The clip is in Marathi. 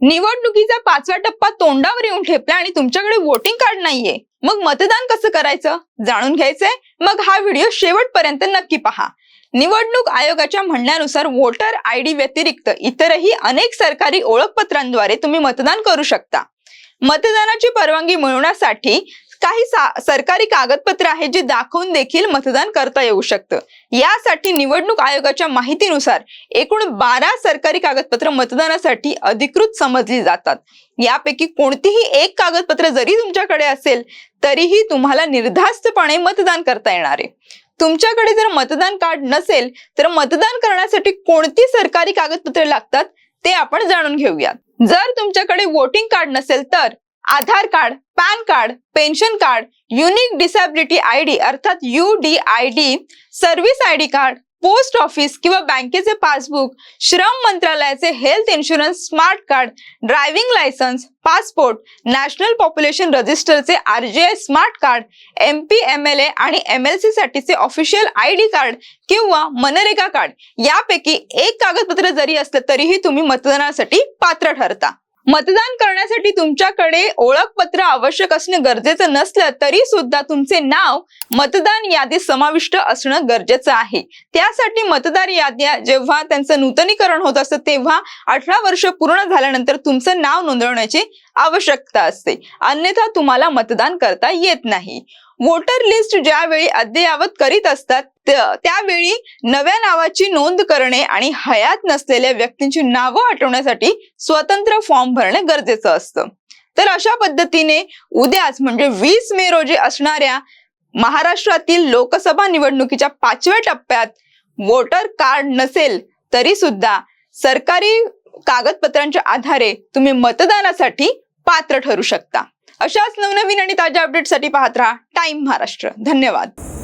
निवडणुकीचा पाचवा टप्पा तोंडावर येऊन ठेपला आणि तुमच्याकडे वोटिंग कार्ड नाहीये. मग मतदान कसं करायचं? जाणून घ्यायचंय? मग हा व्हिडिओ शेवटपर्यंत नक्की पहा. निवडणूक आयोगाच्या म्हणण्यानुसार वोटर आय डी व्यतिरिक्त इतरही अनेक सरकारी ओळखपत्रांद्वारे तुम्ही मतदान करू शकता. मतदानाची परवानगी मिळवण्यासाठी काही सरकारी कागदपत्र आहेत जी दाखवून देखील मतदान करता येऊ शकतं. यासाठी निवडणूक आयोगाच्या माहितीनुसार एकूण बारा सरकारी कागदपत्र मतदानासाठी अधिकृत समजली जातात. यापैकी कोणतीही एक कागदपत्र जरी तुमच्याकडे असेल तरीही तुम्हाला निर्धास्तपणे मतदान करता येणार आहे. तुमच्याकडे जर मतदान कार्ड नसेल तर मतदान करण्यासाठी कोणती सरकारी कागदपत्रे लागतात ते आपण जाणून घेऊयात. जर तुमच्याकडे वोटिंग कार्ड नसेल तर Aadhaar card PAN card pension card unique disability I D अर्थात U D I D service I D card post office किंवा बँकेचे पासबुक श्रम मंत्रालयाचे health insurance smart card driving licence passport national population रजिस्टरचे R G I smart card M P M L A आणि एम एल सी साठीचे ऑफिशियल आय डी कार्ड किंवा मनरेगा कार्ड यापैकी एक कागदपत्र जरी असलं तरीही तुम्ही मतदानासाठी पात्र ठरता. मतदान करण्यासाठी तुमच्याकडे ओळखपत्र आवश्यक असणं गरजेचं नसलं तरी सुद्धा तुमचे नाव मतदान यादीत समाविष्ट असणं गरजेचं आहे. त्यासाठी मतदार याद्या जेव्हा त्यांचं नूतनीकरण होत असतं तेव्हा अठरा वर्ष पूर्ण झाल्यानंतर तुमचं नाव नोंदवण्याची आवश्यकता असते. अन्यथा तुम्हाला मतदान करता येत नाही. वोटर लिस्ट ज्यावेळी अद्ययावत करीत असतात त्यावेळी नव्या नावाची नोंद करणे आणि हयात नसलेल्या व्यक्तींची नावं हटवण्यासाठी स्वतंत्र फॉर्म भरणे गरजेचं असतं. तर अशा पद्धतीने उद्याच म्हणजे वीस मे रोजी असणाऱ्या महाराष्ट्रातील लोकसभा निवडणुकीच्या पाचव्या टप्प्यात वोटर कार्ड नसेल तरी सुद्धा सरकारी कागदपत्रांच्या आधारे तुम्ही मतदानासाठी पात्र ठरू शकता. अशाच नवनवीन आणि ताज्या अपडेटसाठी पाहत राहा टाइम महाराष्ट्र. धन्यवाद.